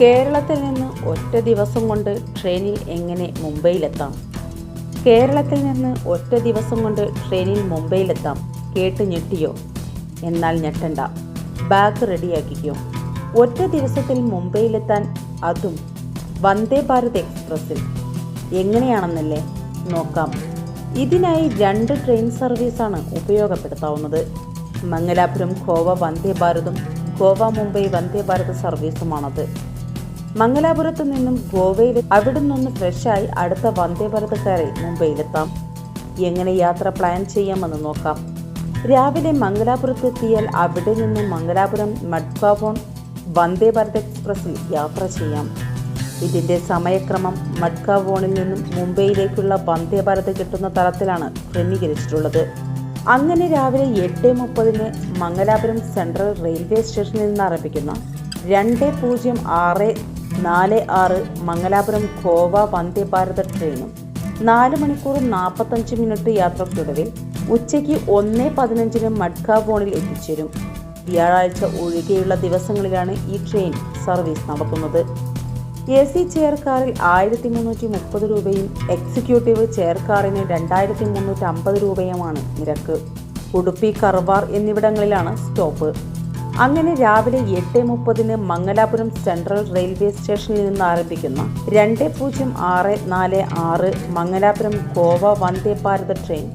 കേരളത്തിൽ നിന്ന് ഒറ്റ ദിവസം കൊണ്ട് ട്രെയിനിൽ എങ്ങനെ മുംബൈയിലെത്താം? കേരളത്തിൽ നിന്ന് ഒറ്റ ദിവസം കൊണ്ട് ട്രെയിനിൽ മുംബൈയിലെത്താം. കേട്ട് ഞെട്ടിയോ? എന്നാൽ ഞെട്ടണ്ട. ബാഗ് റെഡിയാക്കിക്കോ. ഒറ്റ ദിവസത്തിൽ മുംബൈയിലെത്താൻ അതും വന്ദേ ഭാരത് എക്സ്പ്രസ്സിൽ. എങ്ങനെയാണെന്നല്ലേ? നോക്കാം. ഇതിനായി രണ്ട് ട്രെയിൻ സർവീസാണ് ഉപയോഗപ്പെടുത്താവുന്നത്. മംഗലാപുരം ഗോവ വന്ദേ ഭാരതും ഗോവ മുംബൈ വന്ദേ ഭാരത് സർവീസുമാണത്. മംഗലാപുരത്ത് നിന്നും ഗോവയിൽ അവിടെ നിന്ന് ഫ്രഷായി അടുത്ത വന്ദേ ഭാരത് കയറി മുംബൈയിലെത്താം. എങ്ങനെ യാത്ര പ്ലാൻ ചെയ്യാമെന്ന് നോക്കാം. രാവിലെ മംഗലാപുരത്ത് എത്തിയാൽ അവിടെ നിന്ന് മംഗലാപുരം മഡ്ഗാവോൺ വന്ദേ ഭാരത് എക്സ്പ്രസ്സിൽ യാത്ര ചെയ്യാം. ഇതിന്റെ സമയക്രമം മഡ്ഗാവോണിൽ നിന്നും മുംബൈയിലേക്കുള്ള വന്ദേ ഭാരത് കിട്ടുന്ന തരത്തിലാണ് ക്രമീകരിച്ചിട്ടുള്ളത്. അങ്ങനെ രാവിലെ എട്ട് മുപ്പതിന് മംഗലാപുരം സെൻട്രൽ റെയിൽവേ സ്റ്റേഷനിൽ നിന്ന് ആരംഭിക്കുന്ന രണ്ട് പൂജ്യം ആറ് നാല് ആറ് മംഗലാപുരം ഗോവ വന്ദേ ട്രെയിനും നാല് മണിക്കൂർ നാൽപ്പത്തഞ്ച് മിനിറ്റ് യാത്രയ്ക്കൊടുവിൽ ഉച്ചയ്ക്ക് ഒന്ന് പതിനഞ്ചിന് മഡ്ഗാവോണിൽ എത്തിച്ചേരും. വ്യാഴാഴ്ച ഒഴികെയുള്ള ദിവസങ്ങളിലാണ് ഈ ട്രെയിൻ സർവീസ് നടക്കുന്നത് എ സി ചെയർ കാറിൽ ആയിരത്തി മുന്നൂറ്റി മുപ്പത് രൂപയും എക്സിക്യൂട്ടീവ് ചെയർ കാറിന് രണ്ടായിരത്തി മുന്നൂറ്റി അമ്പത് രൂപയുമാണ് നിരക്ക്. ഉടുപ്പി കർവാർ എന്നിവിടങ്ങളിലാണ് സ്റ്റോപ്പ്. അങ്ങനെ രാവിലെ എട്ട് മുപ്പതിന് മംഗലാപുരം സെൻട്രൽ റെയിൽവേ സ്റ്റേഷനിൽ നിന്ന് ആരംഭിക്കുന്ന. രണ്ട് പൂജ്യം ആറ് നാല് ആറ് മംഗലാപുരം ഗോവ വന്ദേ ഭാരത് ട്രെയിൻ.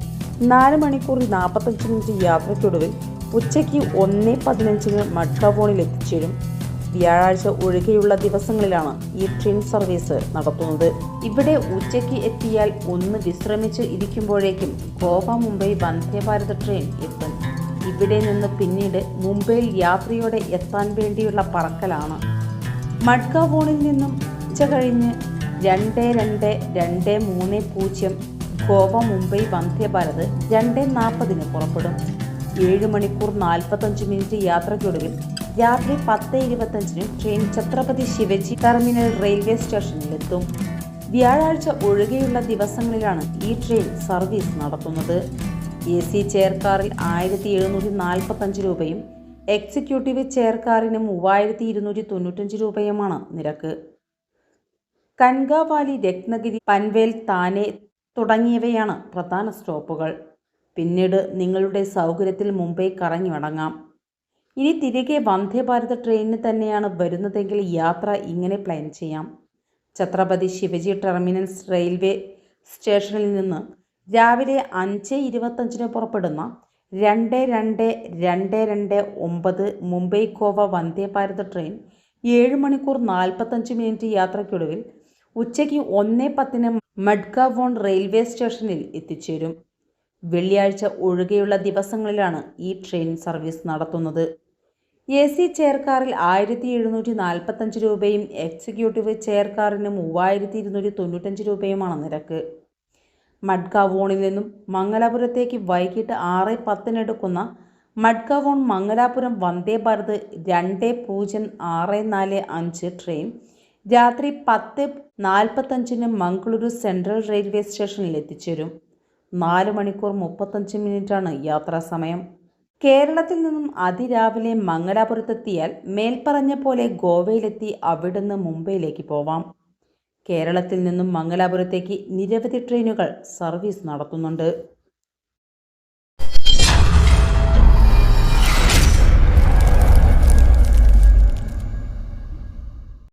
നാല് മണിക്കൂറിൽ നാൽപ്പത്തഞ്ച് മിനിറ്റ് യാത്രയ്ക്കൊടുവിൽ ഉച്ചയ്ക്ക് ഒന്ന് പതിനഞ്ചിന് മഡ്രാവോണിൽ എത്തിച്ചേരും. വ്യാഴാഴ്ച ഒഴികെയുള്ള ദിവസങ്ങളിലാണ് ഈ ട്രെയിൻ സർവീസ് നടത്തുന്നത്. ഇവിടെ ഉച്ചയ്ക്ക് എത്തിയാൽ ഒന്ന് വിശ്രമിച്ച് ഇരിക്കുമ്പോഴേക്കും ഗോവ മുംബൈ വന്ദേ ഭാരത് ട്രെയിൻ എത്തും ഇവിടെ നിന്ന് പിന്നീട് മുംബൈയിൽ യാത്രയോടെ എത്താൻ വേണ്ടിയുള്ള പറക്കലാണ്. മഡ്ഗാവോണിൽ നിന്നും ഉച്ച കഴിഞ്ഞ് രണ്ട് രണ്ട് രണ്ട് മൂന്ന് പൂജ്യം ഗോവ മുംബൈ വന്ദേ ഭാരത് രണ്ട് നാൽപ്പതിന് പുറപ്പെടും. ഏഴ് മണിക്കൂർ നാൽപ്പത്തഞ്ച് മിനിറ്റ് യാത്രയ്ക്കൊടുവിൽ രാത്രി പത്ത് ഇരുപത്തഞ്ചിന് train Chhatrapati Shivaji terminal railway സ്റ്റേഷനിലെത്തും. വ്യാഴാഴ്ച ഒഴികെയുള്ള ദിവസങ്ങളിലാണ് ഈ ട്രെയിൻ സർവീസ് നടത്തുന്നത്. എ സി ചെയർ കാറിൽ ആയിരത്തി എഴുന്നൂറ്റി നാൽപ്പത്തഞ്ച് രൂപയും എക്സിക്യൂട്ടീവ് ചെയർ കാറിന് മൂവായിരത്തി ഇരുന്നൂറ്റി തൊണ്ണൂറ്റഞ്ച് രൂപയുമാണ് നിരക്ക്. കൻഗാവാലി രത്നഗിരി പൻവേൽ താനെ തുടങ്ങിയവയാണ് പ്രധാന സ്റ്റോപ്പുകൾ. പിന്നീട് നിങ്ങളുടെ സൗകര്യത്തിൽ മുംബൈ കറങ്ങി മടങ്ങാം ഇനി തിരികെ വന്ദേ ഭാരത് ട്രെയിനിന് തന്നെയാണ് വരുന്നതെങ്കിൽ യാത്ര ഇങ്ങനെ പ്ലാൻ ചെയ്യാം. ഛത്രപതി ശിവജി ടെർമിനൽസ് റെയിൽവേ സ്റ്റേഷനിൽ നിന്ന് രാവിലെ അഞ്ച് ഇരുപത്തഞ്ചിന് പുറപ്പെടുന്ന രണ്ട് രണ്ട് രണ്ട് രണ്ട് ഒമ്പത് മുംബൈ ഗോവ വന്ദേ ഭാരത് ട്രെയിൻ ഏഴ് മണിക്കൂർ നാൽപ്പത്തഞ്ച് മിനിറ്റ് യാത്രയ്ക്കൊടുവിൽ ഉച്ചയ്ക്ക് ഒന്ന് പത്തിന് മഡ്ഗാവോൺ റെയിൽവേ സ്റ്റേഷനിൽ എത്തിച്ചേരും. വെള്ളിയാഴ്ച ഒഴികെയുള്ള ദിവസങ്ങളിലാണ് ഈ ട്രെയിൻ സർവീസ് നടത്തുന്നത്. എ സി ചെയർ കാറിൽ ആയിരത്തി എഴുന്നൂറ്റി നാൽപ്പത്തഞ്ച് രൂപയും എക്സിക്യൂട്ടീവ് ചെയർ കാറിന് മൂവായിരത്തി ഇരുന്നൂറ്റി തൊണ്ണൂറ്റഞ്ച് രൂപയുമാണ് നിരക്ക്. മഡ്ഗാവോണിൽ നിന്നും മംഗലാപുരത്തേക്ക് വൈകിട്ട് ആറ് പത്തിനെടുക്കുന്ന മഡ്ഗാവോൺ മംഗലാപുരം വന്ദേ ഭാരത് രണ്ട് പൂജ്യം ആറ് നാല് അഞ്ച് ട്രെയിൻ രാത്രി പത്ത് നാൽപ്പത്തഞ്ചിന് മംഗളൂരു സെൻട്രൽ റെയിൽവേ സ്റ്റേഷനിൽ എത്തിച്ചേരും. നാല് മണിക്കൂർ മുപ്പത്തഞ്ച് മിനിറ്റാണ് യാത്രാ സമയം. കേരളത്തിൽ നിന്നും അതിരാവിലെ മംഗലാപുരത്തെത്തിയാൽ മേൽപ്പറഞ്ഞ പോലെ ഗോവയിലെത്തി അവിടുന്ന് മുംബൈയിലേക്ക് പോവാം. കേരളത്തിൽ നിന്നും മംഗലാപുരത്തേക്ക് നിരവധി ട്രെയിനുകൾ സർവീസ് നടത്തുന്നുണ്ട്.